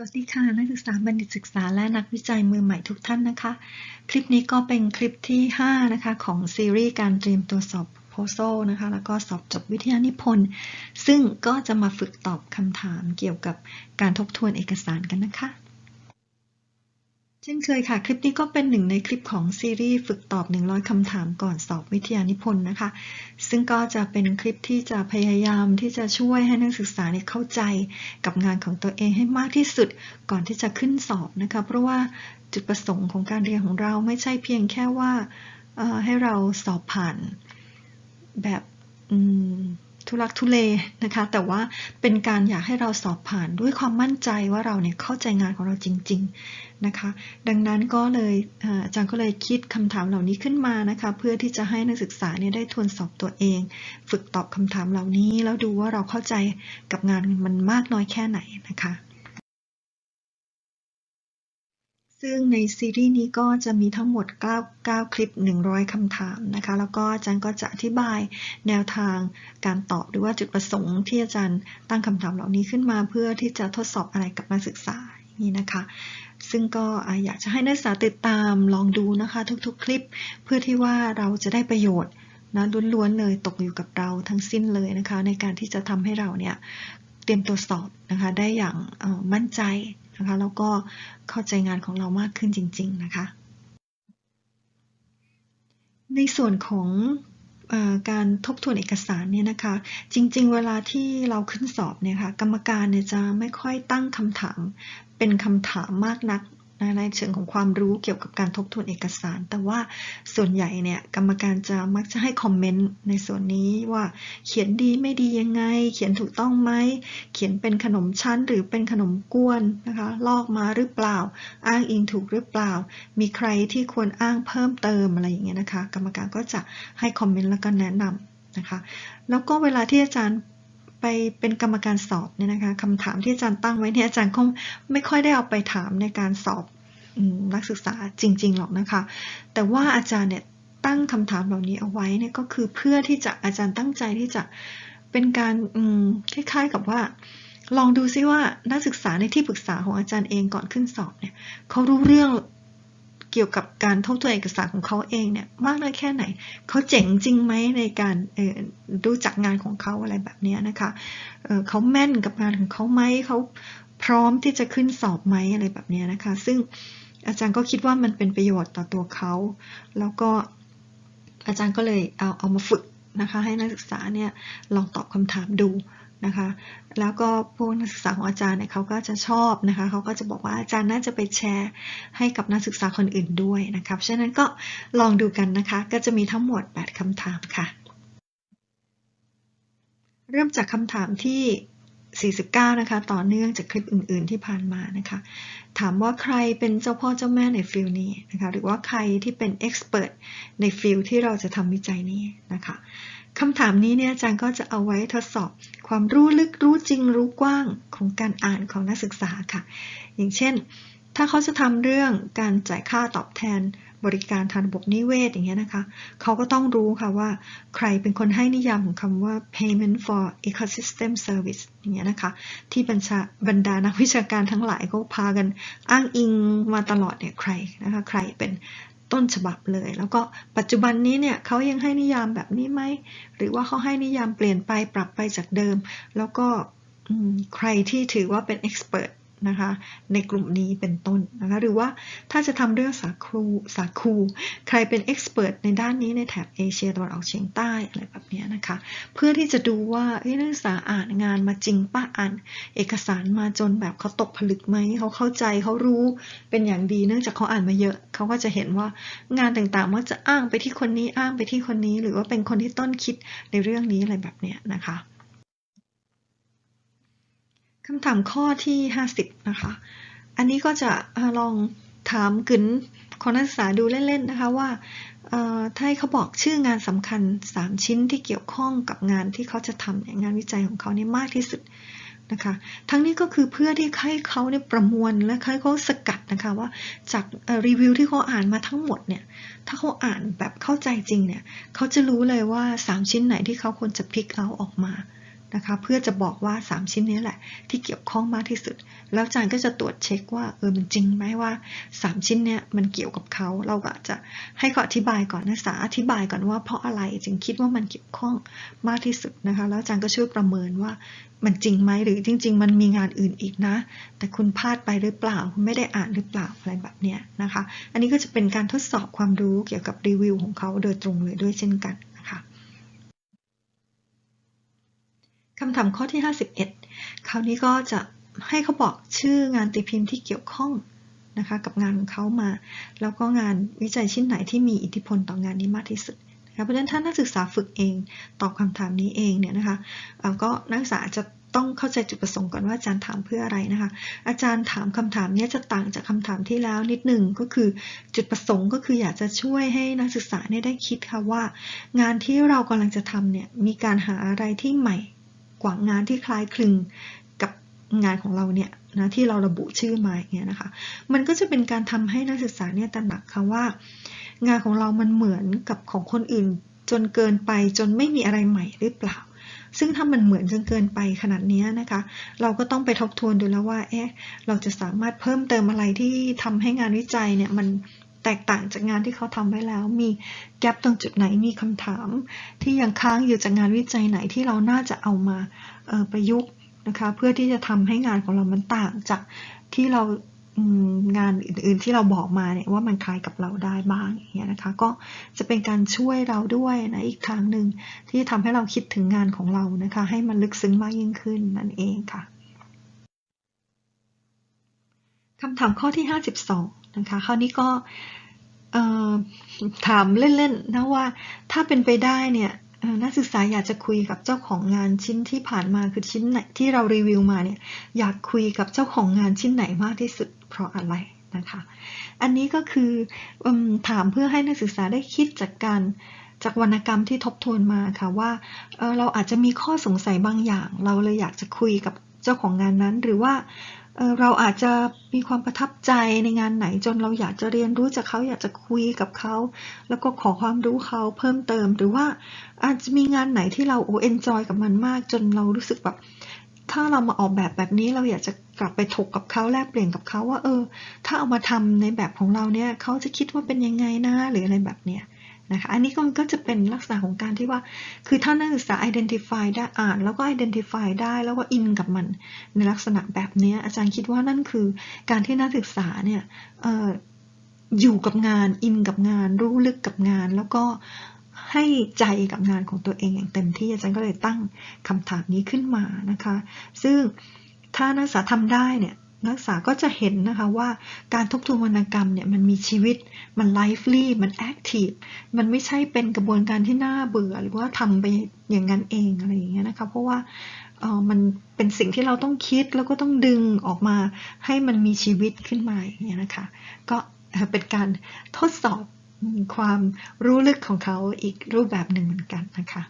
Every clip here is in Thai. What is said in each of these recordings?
สวัสดีค่ะ นักศึกษาบัณฑิตศึกษาและนักวิจัยมือใหม่ทุกท่านนะคะ คลิปนี้ก็เป็นคลิปที่ 5 นะคะ ของซีรีส์การเตรียมตัวสอบโพโซนะคะ แล้วก็สอบจบวิทยานิพนธ์ซึ่งก็จะมาฝึกตอบคำถามเกี่ยวกับการทบทวนเอกสารกันนะคะ ช่นเคยค่ะ คลิปนี้ก็เป็นหนึ่งในคลิปของซีรีส์ฝึกตอบ 100 คำถามก่อนสอบวิทยานิพนธ์นะคะ ซึ่งก็จะเป็นคลิปที่จะพยายามที่จะช่วยให้นักศึกษาเนี่ยเข้าใจกับงานของตัวเองให้มากที่สุดก่อนที่จะขึ้นสอบนะคะ เพราะว่าจุดประสงค์ของการเรียนของเราไม่ใช่เพียงแค่ว่าให้เราสอบผ่านแบบอืม ทุลักทุเลนะคะ แต่ว่าเป็นการอยากให้เราสอบผ่านด้วยความมั่นใจว่าเราเนี่ยเข้าใจงานของเราจริง ๆนะคะ ดังนั้นก็เลยเอ่ออาจารย์ก็เลยคิดคำถามเหล่านี้ขึ้นมานะคะ เพื่อที่จะให้นักศึกษาเนี่ยได้ทวนสอบตัวเอง ฝึกตอบคำถามเหล่านี้ แล้วดูว่าเราเข้าใจกับงานมันมากน้อยแค่ไหนนะคะ ซึ่งในซีรีส์นี้ก็จะมีทั้งหมด 9 9 คลิป 100 คำถามนะคะ แล้วก็อาจารย์ก็จะอธิบายแนวทางการตอบหรือว่าจุดประสงค์ที่อาจารย์ตั้งคำถามเหล่านี้ขึ้นมา เพื่อที่จะทดสอบอะไรกับนักศึกษานี้นะคะ ซึ่งก็อยากจะให้นักศึกษาติดตามลองดูนะคะ ทุกๆ คลิป เพื่อที่ว่าเราจะได้ประโยชน์นะล้วนๆเลยตกอยู่กับเราทั้งสิ้นเลยนะคะ ในการที่จะทำให้เราเนี่ยเตรียมตัวสอบนะคะ ได้อย่างมั่นใจ นะคะ แล้วก็เข้าใจงานของเรามากขึ้นจริง ๆ นะคะ ในส่วนของอการทบทวนเอกสารเนี่ยนะคะ จริง ๆ เวลาที่เราขึ้นสอบเนี่ยค่ะ กรรมการเนี่ยจะไม่ค่อยตั้งคำถามเป็นคำถามมากนัก นะในเชิงของความรู้เกี่ยวกับการทบทวนเอกสาร แต่ว่าส่วนใหญ่เนี่ยกรรมการจะมักจะให้คอมเมนต์ในส่วนนี้ว่าเขียนดีไม่ดียังไง เขียนถูกต้องไหมเขียนเป็นขนมชั้นหรือเป็นขนมกวนนะคะลอกมาหรือเปล่า อ้างอิงถูกหรือเปล่า มีใครที่ควรอ้างเพิ่มเติมอะไรอย่างเงี้ยนะคะ กรรมการก็จะให้คอมเมนต์แล้วก็แนะนำนะคะ แล้วก็เวลาที่อาจารย์ไปเป็นกรรมการสอบเนี่ยนะคะคำถามที่อาจารย์ตั้งไว้เนี่ยอาจารย์ก็ไม่ค่อยได้เอาไปถามในการสอบ นักศึกษาจริง ๆ หรอกนะคะ แต่ว่าอาจารย์เนี่ยตั้งคำถามเหล่านี้เอาไว้เนี่ยก็คือเพื่อที่จะอาจารย์ตั้งใจที่จะเป็นการคล้าย ๆ กับว่า ลองดูซิว่านักศึกษาในที่ปรึกษาของอาจารย์เองก่อนขึ้นสอบเนี่ยเขารู้เรื่องเกี่ยวกับการทบทวนเอกสารของเขาเองเนี่ยมากน้อยแค่ไหน เขาเจ๋งจริงไหมในการรู้จักงานของเขาอะไรแบบนี้นะคะเเขาแม่นกับงานของเขาไหมเขาพร้อมที่จะขึ้นสอบไหมอะไรแบบนี้นะคะ ซึ่ง อาจารย์ก็คิดว่ามันเป็นประโยชน์ต่อตัวเขา แล้วก็อาจารย์ก็เลยเอาเอามาฝึกนะคะให้นักศึกษาเนี่ยลองตอบคำถามดูนะคะ แล้วก็พวกนักศึกษาของอาจารย์เนี่ยเขาก็จะชอบนะคะเขาก็จะบอกว่าอาจารย์น่าจะไปแชร์ให้กับนักศึกษาคนอื่นด้วยนะคะเพราะฉะนั้นก็ลองดูกันนะคะ ก็จะมีทั้งหมด 8คำถามค่ะ เริ่มจากคำถามที่ 49 นะคะ ต่อเนื่องจากคลิปอื่น ๆ ที่ผ่านมานะคะ ถามว่าใครเป็นเจ้าพ่อเจ้าแม่ในฟิลนี้นะคะ หรือว่าใครที่เป็นเอ็กซ์เพรสในฟิลที่เราจะทำวิจัยนี้นะคะคำถามนี้เนี่ยอาจารย์ก็จะเอาไว้ทดสอบความรู้ลึกรู้จริงรู้กว้างของการอ่านของนักศึกษาค่ะ อย่างเช่น ถ้าเขาจะทำเรื่องการจ่ายค่าตอบแทน บริการทางระบบนิเวศอย่างเงี้ยนะคะเขาก็ต้องรู้ค่ะว่าใครเป็นคนให้นิยามของคำว่า payment for ecosystem service อย่างเงี้ยนะคะที่บรรชาบรรดานักวิชาการทั้งหลายก็พากันอ้างอิงมาตลอดเนี่ยใครนะคะใครเป็นต้นฉบับเลย แล้วก็ปัจจุบันนี้เนี่ยเขายังให้นิยามแบบนี้ไหมหรือว่าเขาให้นิยามเปลี่ยนไปปรับไปจากเดิม แล้วก็ใครที่ถือว่าเป็น expert นะคะ ในกลุ่มนี้เป็นต้นนะคะหรือว่าถ้าจะทำเรื่องสาคูสาคู ใครเป็นเอ็กซ์เพรสในด้านนี้ในแถบเอเชียตะวันออกเฉียงใต้อะไรแบบนี้นะคะ เพื่อที่จะดูว่าเอ้ยนักศึกษาอ่านงานมาจริงป้าอ่านเอกสารมาจนแบบเขาตกผลึกไหมเขาเข้าใจเขารู้เป็นอย่างดีเนื่องจากเขาอ่านมาเยอะ เขาก็จะเห็นว่างานต่างๆมักจะอ้างไปที่คนนี้อ้างไปที่คนนี้ หรือว่าเป็นคนที่ต้นคิดในเรื่องนี้อะไรแบบนี้นะคะ คำถามข้อที่50นะคะ อันนี้ก็จะลองถามกึนของนักศึกษาดูเล่นๆนะคะว่าถ้าให้เขาบอกชื่องานสำคัญ 3 ชิ้นที่เกี่ยวข้องกับงานที่เขาจะทำงานวิจัยของเขาเนี่ยมากที่สุดนะคะ ทั้งนี้ก็คือเพื่อที่ให้เขาเนี่ยประมวลและให้เขาสกัดนะคะว่าจากรีวิวที่เขาอ่านมาทั้งหมดเนี่ย ถ้าเขาอ่านแบบเข้าใจจริงเนี่ย เขาจะรู้เลยว่า 3 ชิ้นไหนที่เขาควรจะพิกเอาออกมา นะคะเพื่อจะบอกว่า 3 ชิ้นนี้แหละ ที่เกี่ยวข้องมากที่สุด แล้วอาจารย์ก็จะตรวจเช็คว่าเออมันจริงไหมว่า 3 ชิ้นเนี้ยมันเกี่ยวกับเขาเราก็จจะให้เขาอธิบายก่อนนักศึกษาอธิบายก่อนว่าเพราะอะไรจึงคิดว่ามันเกี่ยวข้องมากที่สุดนะคะแล้วอาจารย์ก็ช่วยประเมินว่ามันจริงไหมหรือจริง ๆ มันมีงานอื่นอีกนะ แต่คุณพลาดไปหรือเปล่าคุณไม่ได้อ่านหรือเปล่าอะไรแบบเนี้ยนะคะ อันนี้ก็จะเป็นการทดสอบความรู้เกี่ยวกับรีวิวของเขาโดยตรงเลยด้วยเช่นกันนะ คำถามข้อที่ 51 คราวนี้ก็จะให้เขาบอกชื่องานตีพิมพ์ที่เกี่ยวข้องนะคะกับงานของเขามา แล้วก็งานวิจัยชิ้นไหนที่มีอิทธิพลต่องานนี้มากที่สุดนะคะเพราะฉะนั้นถ้านักศึกษาฝึกเองตอบคำถามนี้เองเนี่ยนะคะก็นักศึกษาจะต้องเข้าใจจุดประสงค์ก่อนว่าอาจารย์ถามเพื่ออะไรนะคะ อาจารย์ถามคำถามนี้จะต่างจากคำถามที่แล้วนิดหนึ่งก็คือจุดประสงค์ก็คืออยากจะช่วยให้นักศึกษาเนี่ยได้คิดค่ะว่า งานที่เรากำลังจะทำเนี่ยมีการหาอะไรที่ใหม่ กว่างานที่คล้ายคลึงกับงานของเราเนี่ยนะที่เราระบุชื่อมาอย่างเงี้ยนะคะ มันก็จะเป็นการทำให้นักศึกษาเนี่ยตระหนักค่ะว่า งานของเรามันเหมือนกับของคนอื่น จนเกินไปจนไม่มีอะไรใหม่หรือเปล่า ซึ่งถ้ามันเหมือนจนเกินไปขนาดนี้นะคะ เราก็ต้องไปทบทวนดูแล้วว่าเอ๊ะเราจะสามารถเพิ่มเติมอะไรที่ทำให้งานวิจัยเนี่ยมัน แตกต่างจากงานที่เขาทำไว้แล้ว มีแกลบตรงจุดไหนมีคำถาม ที่ยังค้างอยู่จากงานวิจัยไหนที่เราน่าจะเอามาออประยุกต์นะคะเพื่อที่จะทำให้งานของเรามันต่างจากที่เรางานอื่นๆที่เราบอกมาเนี่ยว่ามันคล้ายกับเราได้บ้างอย่างเงี้ยนะคะก็จะเป็นการช่วยเราด้วยนะอีกทางหนึ่งที่ทำให้เราคิดถึงงานของเรานะคะให้มันลึกซึ้งมากยิ่งขึ้นนั่นเองค่ะ คำถามข้อที่ 52 นะคะ คราวนี้ก็ถามเล่นๆนะว่าถ้าเป็นไปได้เนี่ยนักศึกษาอยากจะคุยกับเจ้าของงานชิ้นที่ผ่านมาคือชิ้นไหนที่เรารีวิวมาเนี่ยอยากคุยกับเจ้าของงานชิ้นไหนมากที่สุดเพราะอะไรนะคะ อันนี้ก็คืออถามเพื่อให้นักศึกษาได้คิดจากการจากวรรณกรรมที่ทบทวนมาค่ะว่าเเราอาจจะมีข้อสงสัยบางอย่าง เราเลยอยากจะคุยกับ จ้าของงานนั้น หรือว่าเราอาจจะมีความประทับใจในงานไหนจนเราอยากจะเรียนรู้จากเขาอยากจะคุยกับเขา แล้วก็ขอความรู้เขาเพิ่มเติม หรือว่าอาจจะมีงานไหนที่เราโอ้เอนจอยกับมันมาก จนเรารู้สึกแบบถ้าเรามาออกแบบแบบนี้เราอยากจะกลับไปถกกับเขาแลกเปลี่ยนกับเขาว่า เออ ถ้าเอามาทำในแบบของเราเนี่ยเขาจะคิดว่าเป็นยังไงนะหรืออะไรแบบเนี้ย นะคะอันนี้ก็มันก็จะเป็นลักษณะของการที่ว่า คือถ้านักศึกษา identify ได้อ่านแล้วก็ identify ได้แล้วก็อินกับมัน ในลักษณะแบบนี้อาจารย์คิดว่านั่นคือการที่นักศึกษาเนี่ยอออยู่กับงานอินกับงาน รู้ลึกกับงาน แล้วก็ให้ใจกับงานของตัวเองอย่างเต็มที่อาจารย์ก็เลยตั้งคำถามนี้ขึ้นมานะคะ ซึ่งถ้านักศึกษาทำได้เนี่ย นักศึกษาก็จะเห็นนะคะว่าการทบทวนวรรณกรรมเนี่ยมันมีชีวิต มัน lively มัน active มันไม่ใช่เป็นกระบวนการที่น่าเบื่อ หรือว่าทำไปอย่างนั้นเองอะไรอย่างเงี้ยนะคะ เพราะว่าเออมันเป็นสิ่งที่เราต้องคิดแล้วก็ต้องดึงออกมาให้มันมีชีวิตขึ้นมาอย่างเงี้ยนะคะ ก็เป็นการทดสอบความรู้ลึกของเขาอีกรูปแบบหนึ่งเหมือนกันนะคะ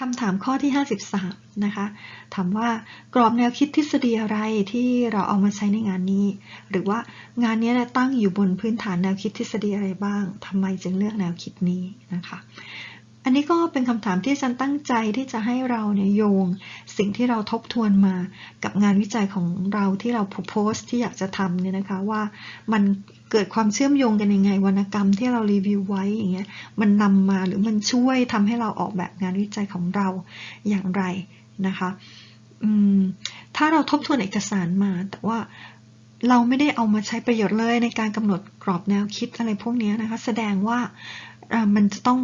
คำถามข้อที่ 53 นะคะ ถามว่ากรอบแนวคิดทฤษฎีอะไรที่เราเอามาใช้ในงานนี้ หรือว่างานนี้ตั้งอยู่บนพื้นฐานแนวคิดทฤษฎีอะไรบ้างทำไมจึงเลือกแนวคิดนี้นะคะ อันนี้ก็เป็นคำถามที่อาจารย์ตั้งใจที่จะให้เราเนี่ยโยง สิ่งที่เราทบทวนมากับงานวิจัยของเราที่เราโพสที่อยากจะทำเนี่ยนะคะว่ามันเกิดความเชื่อมโยงกันยังไงวรรณกรรมที่เรารีวิวไว้อย่างเงี้ยมันนำมาหรือมันช่วยทำให้เราออกแบบงานวิจัยของเราอย่างไรนะคะถ้าเราทบทวนเอกสารมา แต่ว่าเราไม่ได้เอามาใช้ประโยชน์เลยในการกำหนดกรอบแนวคิดอะไรพวกนี้นะคะ แสดงว่ามันจะต้อง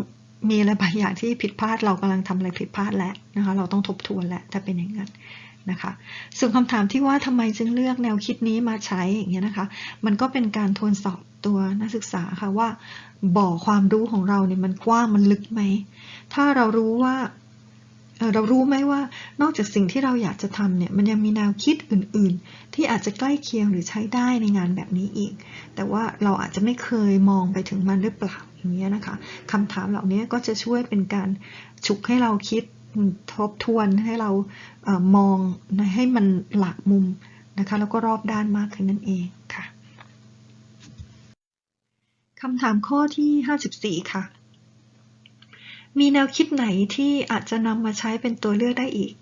มีอะไรบางอย่างที่ผิดพลาดเรากำลังทำอะไรผิดพลาดแล้วนะคะเราต้องทบทวนแล้วถ้าเป็นอย่างนั้นนะคะส่วนคำถามที่ว่าทำไมจึงเลือกแนวคิดนี้มาใช้อย่างเงี้ยนะคะ มันก็เป็นการทวนสอบตัวนักศึกษาค่ะว่าบ่อความรู้ของเราเนี่ยมันกว้างมันลึกไหม ถ้าเรารู้ว่าเอ่อเรารู้ไหมว่านอกจากสิ่งที่เราอยากจะทำเนี่ยมันยังมีแนวคิดอื่น ๆ ที่อาจจะใกล้เคียงหรือใช้ได้ในงานแบบนี้อีก แต่ว่าเราอาจจะไม่เคยมองไปถึงมันหรือเปล่า อย่างเงี้ยนะคะคำถามเหล่านี้ก็จะช่วยเป็นการฉุกให้เราคิดทบทวนให้เราเออมองให้มันหลากมุมนะคะแล้วก็รอบด้านมากขึ้นนั่นเองค่ะคำถามข้อที่ 54 ค่ะ มีแนวคิดไหนที่อาจจะนำมาใช้เป็นตัวเลือกได้อีก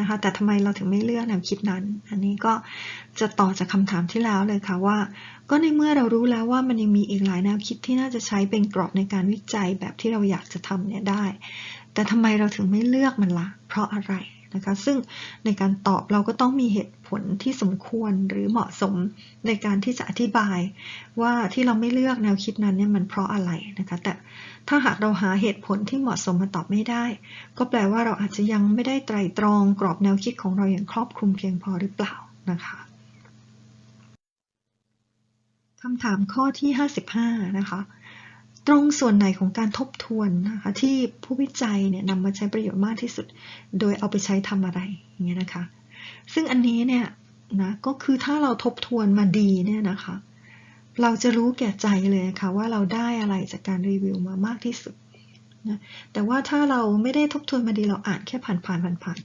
นะคะ แต่ทำไมเราถึงไม่เลือกแนวคิดนั้น อันนี้ก็จะต่อจากคำถามที่แล้วเลยค่ะว่า ก็ในเมื่อเรารู้แล้วว่ามันยังมีอีกหลายแนวคิดที่น่าจะใช้เป็นกรอบในการวิจัยแบบที่เราอยากจะทำเนี่ยได้ แต่ทำไมเราถึงไม่เลือกมันละ่ะ เพราะอะไร นะคะ ซึ่งในการตอบเราก็ต้องมีเหตุผลที่สมควรหรือเหมาะสมในการที่จะอธิบาย ว่าที่เราไม่เลือกแนวคิดนั้นเนี่ยมันเพราะอะไรนะคะ แต่ถ้าหากเราหาเหตุผลที่เหมาะสมมาตอบไม่ได้ ก็แปลว่าเราอาจจะยังไม่ได้ไตรตรองกรอบแนวคิดของเราอย่างครอบคลุมเพียงพอหรือเปล่านะคะคำถามข้อที่ 55 นะคะ ตรงส่วนไหนของการทบทวนนะคะที่ผู้วิจัยเนี่ยนำมาใช้ประโยชน์มากที่สุด โดยเอาไปใช้ทำอะไรอย่างเงี้ยนะคะ ซึ่งอันนี้เนี่ยนะก็คือถ้าเราทบทวนมาดีเนี่ยนะคะ เราจะรู้แก่ใจเลยค่ะว่าเราได้อะไรจากการรีวิวมามากที่สุดนะแต่ว่าถ้าเราไม่ได้ทบทวนมาดีเราอ่านแค่ผ่านผ่านผ่านผ่าน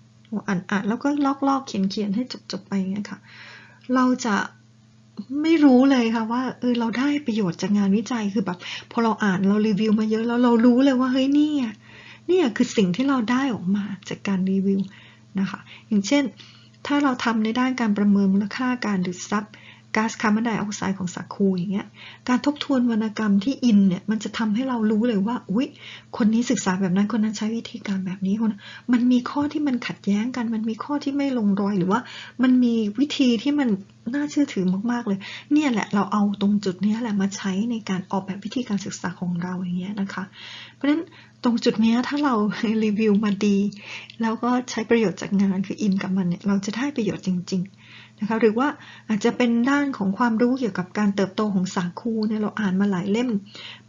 อ่านอ่านแล้วก็ลอกลอกเขียนเขียนให้จบจบไปอย่างเงี้ยค่ะ เราจะ ไม่รู้เลยค่ะว่าเออเราได้ประโยชน์จากงานวิจัยคือแบบ พอเราอ่านเรารีวิวมาเยอะแล้วเรารู้เลยว่าเฮ้ยนี่นี่คือสิ่งที่เราได้ออกมาจากการรีวิวนะคะ อย่างเช่น ถ้าเราทำในด้านการประเมินมูลค่าการดูดซับ ก๊าซคาร์บอนไดออกไซด์ของสาคูอย่างเงี้ย การทบทวนวรรณกรรมที่อินเนี่ยมันจะทำให้เรารู้เลยว่า อุ๊ยคนนี้ศึกษาแบบนั้นคนนั้นใช้วิธีการแบบนี้คนมันมีข้อที่มันขัดแย้งกัน มันมีข้อที่ไม่ลงรอยหรือว่า มันมีวิธีที่มันน่าเชื่อถือมากๆเลย เนี่ยแหละเราเอาตรงจุดนี้แหละมาใช้ในการออกแบบวิธีการศึกษาของเราอย่างเงี้ยนะคะ เพราะฉะนั้นตรงจุดนี้ถ้าเรารีวิวมาดี แล้วก็ใช้ประโยชน์จากงานคืออินกับมันเนี่ยเราจะได้ประโยชน์จริง ๆ นะคะหรือว่าอาจจะเป็นด้านของความรู้เกี่ยวกับการเติบโตของสาคูเนี่ยเราอ่านมาหลายเล่ม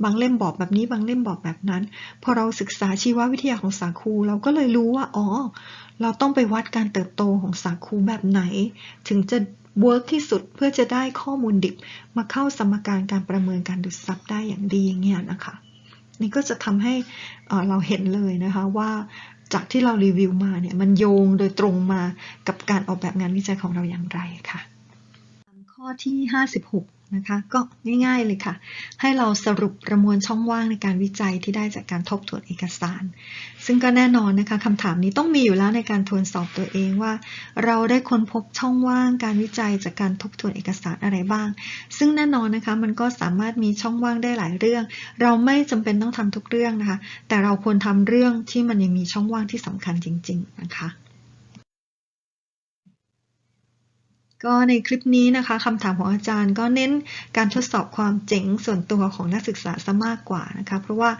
บางเล่มบอกแบบนี้บางเล่มบอกแบบนั้น พอเราศึกษาชีววิทยาของสาคู เราก็เลยรู้ว่าอ๋อเราต้องไปวัดการเติบโตของสาคูแบบไหน ถึงจะเวิร์กที่สุดเพื่อจะได้ข้อมูลดิบมาเข้าสมการการประเมินการดูดซับได้อย่างดีอย่างเงี้ยนะคะ นี่ก็จะทำให้เราเห็นเลยนะคะว่า จากที่เรารีวิวมาเนี่ยมันโยงโดยตรงมากับการออกแบบงานวิจัยของเราอย่างไรค่ะ ข้อที่ 56 นะคะ ก็ง่ายๆเลยค่ะ ให้เราสรุปประมวลช่องว่างในการวิจัยที่ได้จากการทบทวนเอกสาร ซึ่งก็แน่นอนนะคะคำถามนี้ต้องมีอยู่แล้วในการทวนสอบตัวเองว่า เราได้ค้นพบช่องว่างการวิจัยจากการทบทวนเอกสารอะไรบ้าง ซึ่งแน่นอนนะคะมันก็สามารถมีช่องว่างได้หลายเรื่อง เราไม่จำเป็นต้องทำทุกเรื่องนะคะ แต่เราควรทำเรื่องที่มันยังมีช่องว่างที่สำคัญจริง ๆ นะคะ ก็ในคลิปนี้นะคะคำถามของอาจารย์ก็เน้นการทดสอบความเจ๋งส่วนตัวของนักศึกษาซะมากกว่านะคะเพราะว่า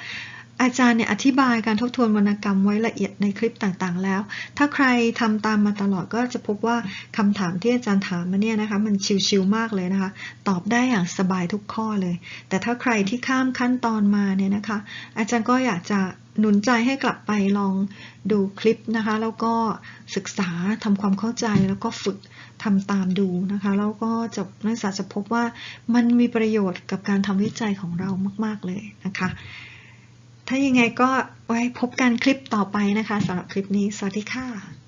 อาจารย์เนี่ยอธิบายการทบทวนวรรณกรรมไว้ละเอียดในคลิปต่างๆ แล้ว ถ้าใครทำตามมาตลอดก็จะพบว่าคำถามที่อาจารย์ถามมาเนี่ยนะคะมันชิวๆมากเลยนะคะ ตอบได้อย่างสบายทุกข้อเลย แต่ถ้าใครที่ข้ามขั้นตอนมาเนี่ยนะคะ อาจารย์ก็อยากจะ หนุนใจให้กลับไปลองดูคลิปนะคะ แล้วก็ศึกษาทำความเข้าใจแล้วก็ฝึกทำตามดูนะคะ แล้วก็จะนักศึกษาจะพบว่ามันมีประโยชน์กับการทำวิจัยของเรามาก ๆ เลยนะคะ ถ้ายังไงก็ไว้พบกันคลิปต่อไปนะคะสำหรับคลิปนี้ สวัสดีค่ะ